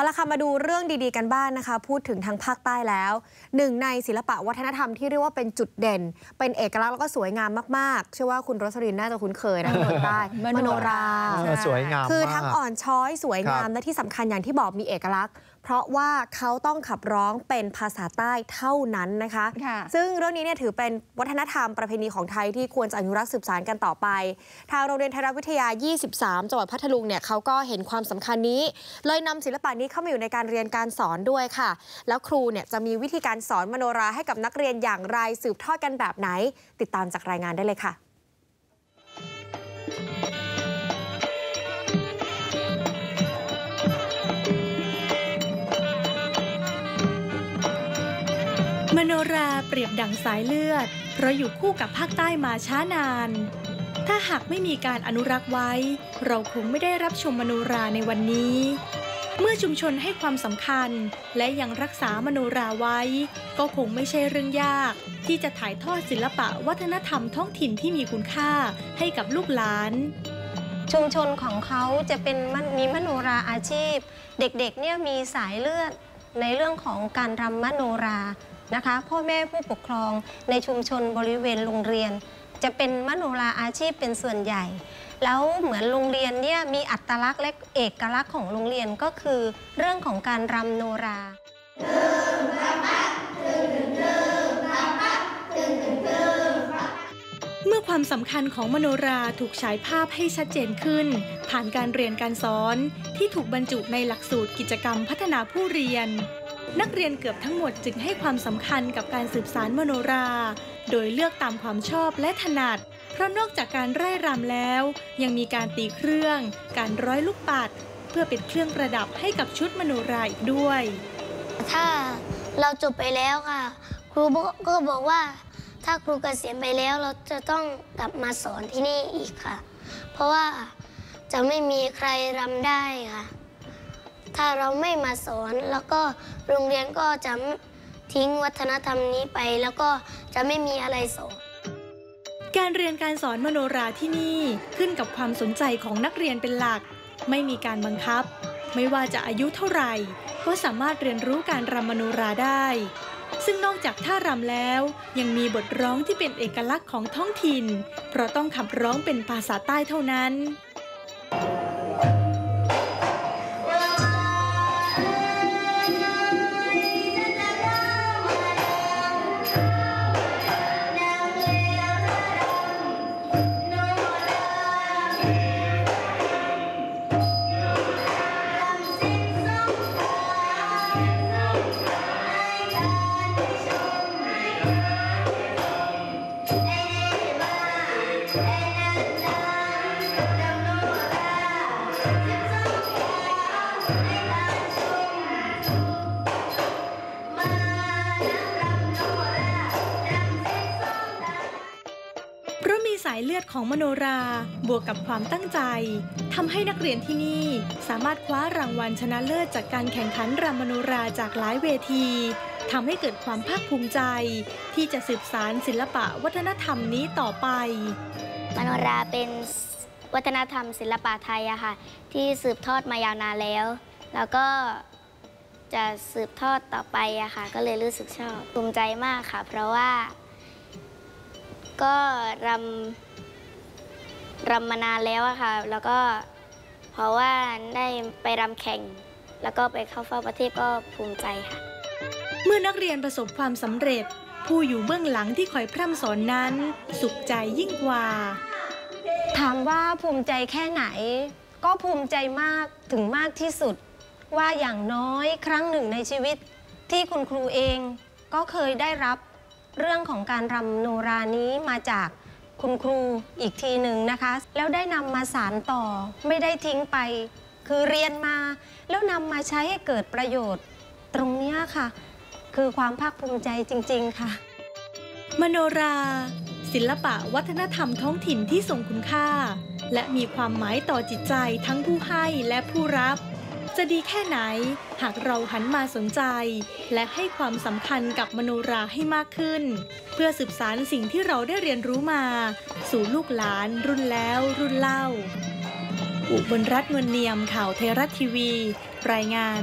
เอาละค่ะมาดูเรื่องดีๆกันบ้างนนะคะ พูดถึงทางภาคใต้แล้วหนึ่งในศิลปะวัฒนธรรมที่เรียกว่าเป็นจุดเด่น เป็นเอกลักษณ์แล้วก็สวยงามมากๆ เชื่อว่าคุณรสลินน่าจะคุ้นเคยนะคนใต้มโนราใช่เออสวยงามคือมากทั้งอ่อนช้อยสวยงามครับและที่สำคัญอย่างที่บอกมีเอกลักษณ์เพราะว่าเขาต้องขับร้องเป็นภาษาใต้เท่านั้นนะคะค่ะซึ่งเรื่องนี้เนี่ยถือเป็นวัฒนธรรมประเพณีของไทยที่ควรจะอนุรักษ์สืบสานกันต่อไป ทางโรงเรียนไทยรัฐวิทยา 23 จังหวัดพัทลุงเนี่ยเขาก็เห็นความสำคัญนี้ เลยนำศิลปะนี้เข้ามาอยู่ในการเรียนการสอนด้วยค่ะ แล้วครูเนี่ยจะมีวิธีการสอนมโนราให้กับนักเรียนอย่างไรสืบทอดกันแบบไหน ติดตามจากรายงานได้เลยค่ะ มโนราเปรียบดั่งสายเลือด เพราะอยู่คู่กับภาคใต้มาช้านาน ถ้าหากไม่มีการอนุรักษ์ไว้ เราคงไม่ได้รับชมมโนราในวันนี้ เมื่อชุมชนให้ความสำคัญ และยังรักษามโนราไว้ ก็คงไม่ใช่เรื่องยาก ที่จะถ่ายทอดศิลปะวัฒนธรรมท้องถิ่นที่มีคุณค่าให้กับลูกหลานชุมชนของเขาจะเป็นมันมีมโนราอาชีพ เด็กๆเนี่ยมีสายเลือดในเรื่องของการรำมโนรา นะคะ พ่อแม่ผู้ปกครองในชุมชนบริเวณโรงเรียน จะเป็นมโนราอาชีพเป็นส่วนใหญ่ แล้วเหมือนโรงเรียนเนี่ยมีอัตลักษณ์และเอกลักษณ์ของโรงเรียนก็คือเรื่องของการรำโนราเมื่อความสำคัญของมโนราถูกฉายภาพให้ชัดเจนขึ้น ผ่านการเรียนการสอนที่ถูกบรรจุในหลักสูตรกิจกรรมพัฒนาผู้เรียน นักเรียนเกือบทั้งหมดจึงให้ความสำคัญกับการสืบสารมโนรา โดยเลือกตามความชอบและถนัด เพราะนอกจากการไร่รำแล้ว ยังมีการตีเครื่อง การร้อยลูกปัด เพื่อเป็นเครื่องประดับให้กับชุดมโนราอีกด้วย ถ้าเราจบไปแล้วค่ะ ครูก็บอกว่า ถ้าครูเกษียณไปแล้วเราจะต้องกลับมาสอนที่นี่อีกค่ะ เพราะว่าจะไม่มีใครรำได้ค่ะ ถ้าเราไม่มาสอน แล้วก็โรงเรียนก็จะทิ้งวัฒนธรรมนี้ไป แล้วก็จะไม่มีอะไรสอนการเรียนการสอนมโนราที่นี่ขึ้นกับความสนใจของนักเรียนเป็นหลัก ไม่มีการบังคับ ไม่ว่าจะอายุเท่าไหร่ ก็สามารถเรียนรู้การรำมโนราได้ ซึ่งนอกจากท่ารำแล้ว ยังมีบทร้องที่เป็นเอกลักษณ์ของท้องถิ่น เพราะต้องขับร้องเป็นภาษาใต้เท่านั้น สายเลือดของมโนรา บวกกับความตั้งใจทำให้นักเรียนที่นี่สามารถคว้ารางวัลชนะเลิศจากการแข่งขันรำมโนราจากหลายเวทีทำให้เกิดความภาคภูมิใจ ที่จะสืบสารศิลปะวัฒนธรรมนี้ต่อไป มโนราเป็นวัฒนธรรมศิลปะไทยอะค่ะ ที่สืบทอดมายาวนานแล้ว แล้วก็จะสืบทอดต่อไปอะค่ะ ก็เลยรู้สึกชอบภูมิใจมากค่ะ เพราะว่า ก็รำรำมานานแล้วอะค่ะ แล้วก็เพราะว่าได้ไปรำแข่ง แล้วก็ไปเข้าเฝ้าประเทศก็ภูมิใจค่ะ เมื่อนักเรียนประสบความสำเร็จ ผู้อยู่เบื้องหลังที่คอยพร่ำสอนนั้น สุขใจยิ่งกว่า ถามว่าภูมิใจแค่ไหน ก็ภูมิใจมากถึงมากที่สุด ว่าอย่างน้อยครั้งหนึ่งในชีวิตที่คุณครูเองก็เคยได้รับ เรื่องของการรำโนรานี้มาจากคุณครูอีกทีหนึ่งนะคะ แล้วได้นำมาสารต่อไม่ได้ทิ้งไป คือเรียนมา แล้วนำมาใช้ให้เกิดประโยชน์ ตรงเนี้ยค่ะ คือความภาคภูมิใจจริง ๆ ค่ะ มโนรา ศิลปะวัฒนธรรมท้องถิ่นที่ทรงคุณค่า และมีความหมายต่อจิตใจทั้งผู้ให้และผู้รับ จะดีแค่ไหน หากเราหันมาสนใจ และให้ความสำคัญกับมโนราให้มากขึ้น เพื่อสืบสารสิ่งที่เราได้เรียนรู้มา สู่ลูกหลาน รุ่นแล้วรุ่นเล่า อุบลรัตน์นวลเนียมข่าวเทรัฐทีวี รายงาน